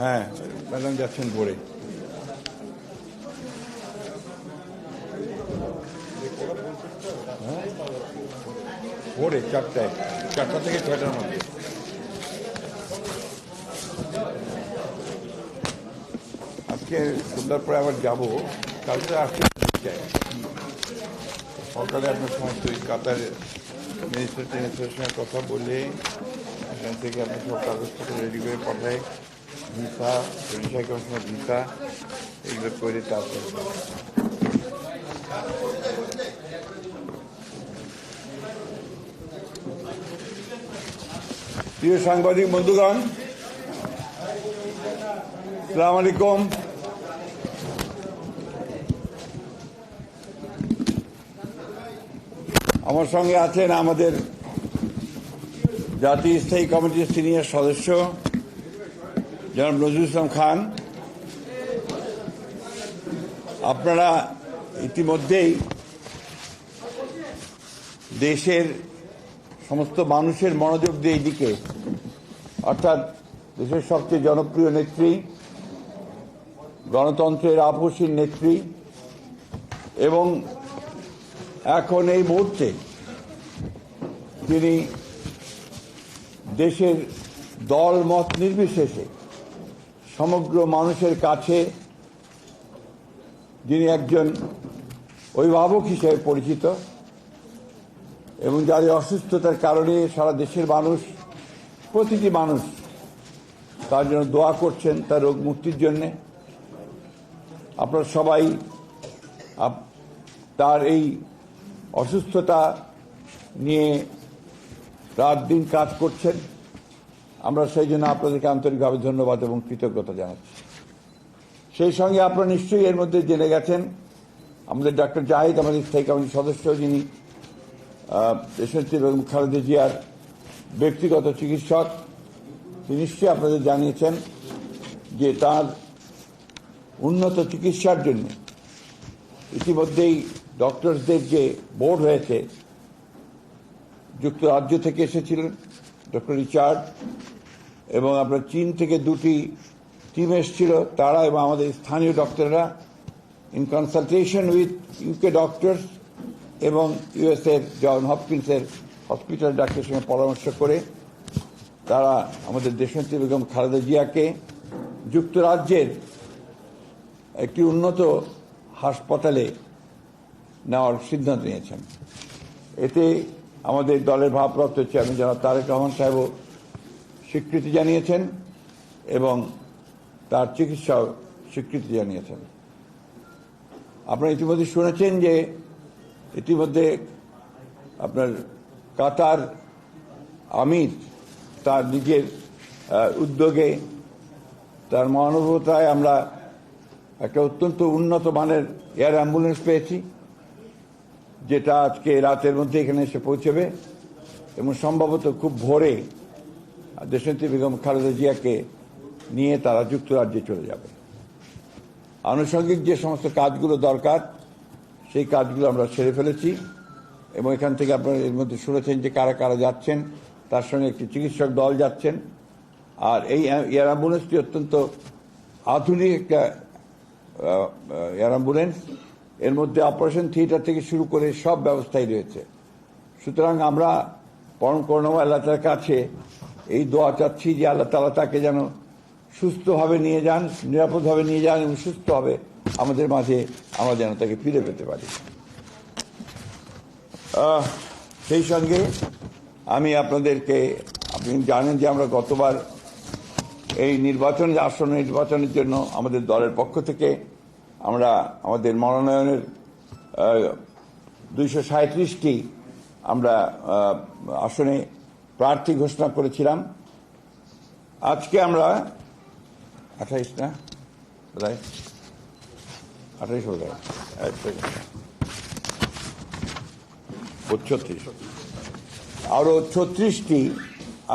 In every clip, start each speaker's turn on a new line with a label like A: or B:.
A: হ্যাঁ ম্যাডাম যাচ্ছেন ভোরে। হ্যাঁ? ভোরে চারটায়, চারটা থেকে ছয়টার মধ্যে। আজকে সন্ধ্যার পরে আবার যাব, কালকে আসতে চাই। সরকারে আপনার সমস্ত ওই কাতার মিনিস্টার টিনিস্টারের সঙ্গে কথা বলে এখান থেকে আপনার সব কাগজপত্র রেডি করে পাঠায় ভিসা পরিচয় কমিশনের ভিসা এগুলো করে তারপর প্রিয় সাংবাদিক বন্ধুগণ সালাম আলাইকুম। আমার সঙ্গে আছেন আমাদের জাতীয় স্থায়ী কমিটির সিনিয়র সদস্য, জনাব নজরুল ইসলাম খান। আপনারা ইতিমধ্যেই দেশের সমস্ত মানুষের মনোযোগ দিয়ে দিকে অর্থাৎ দেশের সবচেয়ে জনপ্রিয় নেত্রী, গণতন্ত্রের আপসীর নেত্রী এবং এখন এই মুহূর্তে। তিনি দেশের দল মত নির্বিশেষে সমগ্র মানুষের কাছে যিনি একজন অভিভাবক হিসেবে পরিচিত এবং যাদের অসুস্থতার কারণে সারা দেশের মানুষ, প্রতিটি মানুষ তার জন্য দোয়া করছেন তার রোগ মুক্তির জন্যে। আপনারা সবাই তার এই অসুস্থতা নিয়ে রাত দিন কাজ করছেন। আমরা সেই জন্য আপনাদেরকে আন্তরিকভাবে ধন্যবাদ এবং কৃতজ্ঞতা জানাচ্ছি। সেই সঙ্গে আপনারা নিশ্চয়ই এর মধ্যে জেনে গেছেন, আমাদের ডক্টর জাহিদ আমাদের স্থায়ী কমিটির সদস্য, যিনি দেশনেত্রী বেগম খালেদা জিয়ার ব্যক্তিগত চিকিৎসক, তিনি নিশ্চয়ই আপনাদের জানিয়েছেন যে তার উন্নত চিকিৎসার জন্য ইতিমধ্যেই ডক্টরসদের যে বোর্ড হয়েছে, যুক্তরাজ্য থেকে এসেছিলেন ডক্টর রিচার্ড, এবং আপনার চীন থেকে দুটি টিম এসেছিল, তারা এবং আমাদের স্থানীয় ডক্টররা in consultation with UK doctors এবং ইউএসএর জন হপকিন্সের হসপিটাল ডাক্তারের সঙ্গে পরামর্শ করে, তারা আমাদের দেশনেত্রী বেগম খালেদা জিয়াকে যুক্তরাজ্যের একটি উন্নত হাসপাতালে নেওয়ার সিদ্ধান্ত নিয়েছেন। এতে আমাদের দলের ভারপ্রাপ্ত চেয়ারম্যান জনাব তারেক রহমান সাহেবও স্বীকৃতি জানিয়েছেন এবং তার চিকিৎসাও স্বীকৃতি জানিয়েছেন। আপনারা ইতিমধ্যে শুনেছেন যে ইতিমধ্যে আপনার কাতার আমির তার নিজের উদ্যোগে, তার মহানুভবতায় আমরা একটা অত্যন্ত উন্নত মানের এয়ার অ্যাম্বুলেন্স পেয়েছি, যেটা আজকে রাতের মধ্যে এখানে এসে পৌঁছবে এবং সম্ভবত খুব ভোরে দেশনেত্রী বেগম খালেদা জিয়াকে নিয়ে তারা যুক্তরাজ্যে চলে যাবে। আনুষঙ্গিক যে সমস্ত কাজগুলো দরকার, সেই কাজগুলো আমরা সেরে ফেলেছি এবং এখান থেকে আপনারা এর মধ্যে শুনেছেন যে কারা কারা যাচ্ছেন, তার সঙ্গে একটি চিকিৎসক দল যাচ্ছেন। আর এই এয়ার অ্যাম্বুলেন্সটি অত্যন্ত আধুনিক একটা এয়ার অ্যাম্বুলেন্স এর মধ্যে অপারেশন থিয়েটার থেকে শুরু করে সব ব্যবস্থাই রয়েছে। সুতরাং আমরা পরম করুণাময় আল্লাহ তালার কাছে এই দোয়া চাচ্ছি যে আল্লাহ তালা তাকে যেন সুস্থভাবে নিয়ে যান, নিরাপদভাবে নিয়ে যান এবং সুস্থভাবে আমাদের মাঝে, আমরা যেন তাকে ফিরে পেতে পারি। সেই সঙ্গে আমি আপনাদেরকে, আপনি জানেন যে আমরা গতবার এই নির্বাচন আসন্ন নির্বাচনের জন্য আমাদের দলের পক্ষ থেকে আমরা আমাদের মনোনয়নের দুইশো সাঁত্রিশটি আমরা আসনে প্রার্থী ঘোষণা করেছিলাম। আজকে আমরা আঠাইশ না? আঠাইশ। ছত্রিশ আরও ছত্রিশটি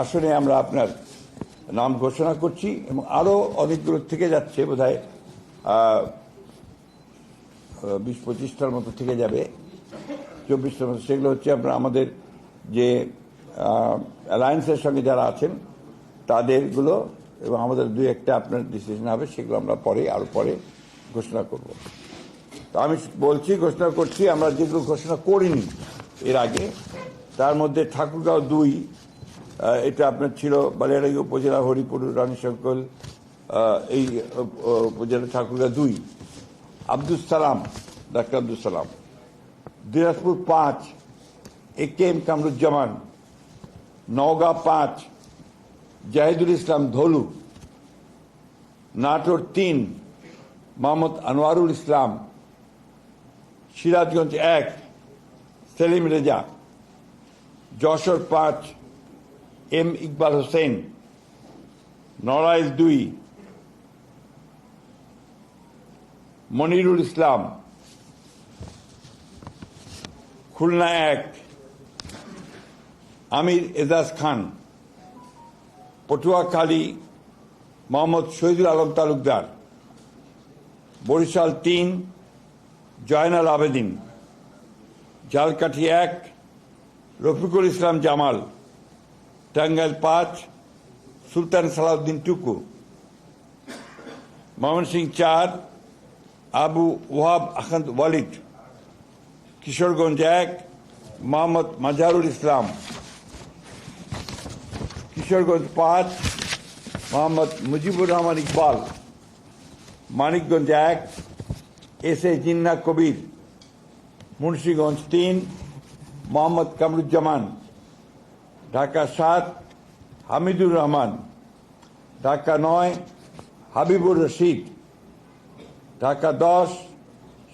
A: আসনে আমরা আপনার নাম ঘোষণা করছি এবং আরও অনেকগুলো থেকে যাচ্ছে বোধ হয় বিশ পঁচিশটার মতো থেকে যাবে, চব্বিশটার মতো। সেগুলো হচ্ছে আপনার আমাদের যে অ্যালায়েন্সের সঙ্গে যারা আছেন, তাদেরগুলো এবং আমাদের দুই একটা আপনার ডিসিশন হবে, সেগুলো আমরা পরে, আরও পরে ঘোষণা করব। তো আমি বলছি, ঘোষণা করছি, আমরা যেগুলো ঘোষণা করিনি এর আগে, তার মধ্যে ঠাকুরগাঁও দুই এটা আপনার ছিল বালিয়াড়াই উপজেলা হরিপুর রানীশঙ্কল এই উপজেলা ঠাকুরগাঁও দুই। আব্দুল সালাম, ডাক্তার আব্দুল সালাম। দিনাজপুর পাঁচ, A K M Kamruzzaman. Naogaon পাঁচ, জাহিদুল ইসলাম ধলু। নাটোর তিন, মোহাম্মদ আনোয়ারুল ইসলাম। সিরাজগঞ্জ এক, সেলিম রেজা। যশোর পাঁচ এম ইকবাল হোসেন নড়াইল দুই, মনিরুল ইসলাম, খুলনা এক, আমির এজাজ খান, পটুয়াখালী মোহাম্মদ শহীদুল আলম তালুকদার, বরিশাল তিন, জয়নাল আবেদিন, জালকাঠি এক, রফিকুল ইসলাম জামাল। টাঙ্গাইল পাঁচ সুলতান সালাউদ্দিন টুকু ময়মনসিংহ চার আবু ওয়াহাব আখান্দ ওয়ালিদ কিশোরগঞ্জ এক মোহাম্মদ মাজারুল ইসলাম কিশোরগঞ্জ পাঁচ মোহাম্মদ মুজিবুর রহমান ইকবাল মানিকগঞ্জ এক এস এ জিন্না কবির মুন্সীগঞ্জ তিন মোহাম্মদ কামরুজ্জামান ঢাকা সাত, হামিদুর রহমান। ঢাকা নয়, হাবিবুর রশিদ। ঢাকা দশ,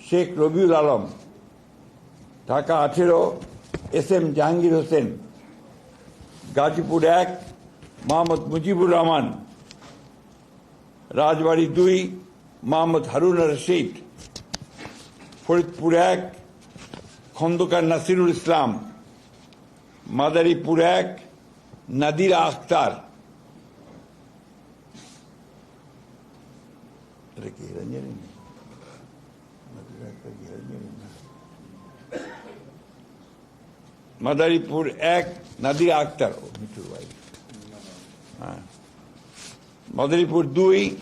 A: শেখ রবিউল আলম। ঢাকা আঠেরো, এস এম জাহাঙ্গীর হোসেন। গাজীপুর এক, মোহাম্মদ মুজিবুর রহমান। রাজবাড়ি দুই, মোহাম্মদ হারুন রশিদ। ফরিদপুর এক, খন্দকার নাসিরুল ইসলাম। মাদারীপুর এক, নাদিরা আখতার? মাদারীপুর এক, নাদিরা আখতার। হ্যাঁ। মাদারীপুর দুই,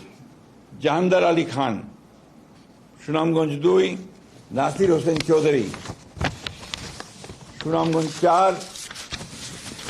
A: জাহানদার আলী খান। সুনামগঞ্জ দুই, নাসির হোসেন চৌধুরী। সুনামগঞ্জ চার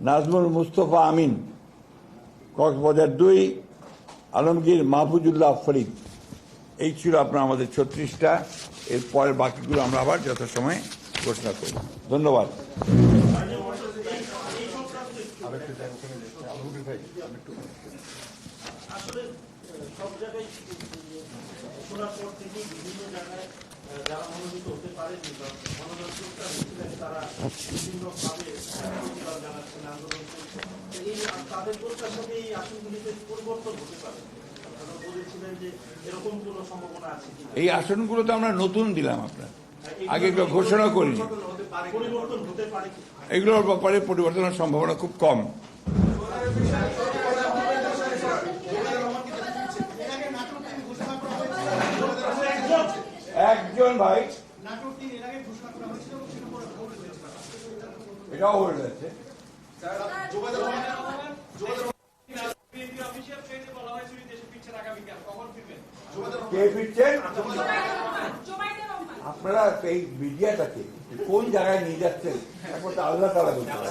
A: নাজমুল মুস্তফা আমিন, কক্সবাজার দুই, আলমগীর মাহফুজুল্লাহ ফরিদ। এই ছিল আপনার আমাদের ছত্রিশটা। এরপরের বাকিগুলো আমরা আবার যথাসময়ে ঘোষণা করব। ধন্যবাদ।
B: তারা তাদের প্রত্যাশাতে এই আসনগুলিতে পরিবর্তন হতে পারে। আপনারা বলেছিলেন যে এরকম কোনো সম্ভাবনা আছে কিনা।
A: এই আসনগুলো তো আমরা নতুন দিলাম আপনার। আগে কেউ ঘোষণা করিনি।
B: পরিবর্তন হতে পারে কি
A: এগুলোর ব্যাপারে পরিবর্তনের সম্ভাবনা খুব কম। একজন ভাই। এটাও হয়ে যাচ্ছে। কে ফিরছেন? আপনারা এই মিডিয়াটাকে কোন জায়গায় নিয়ে যাচ্ছেন? তো আল্লাহ তালা আল্লাহ পারে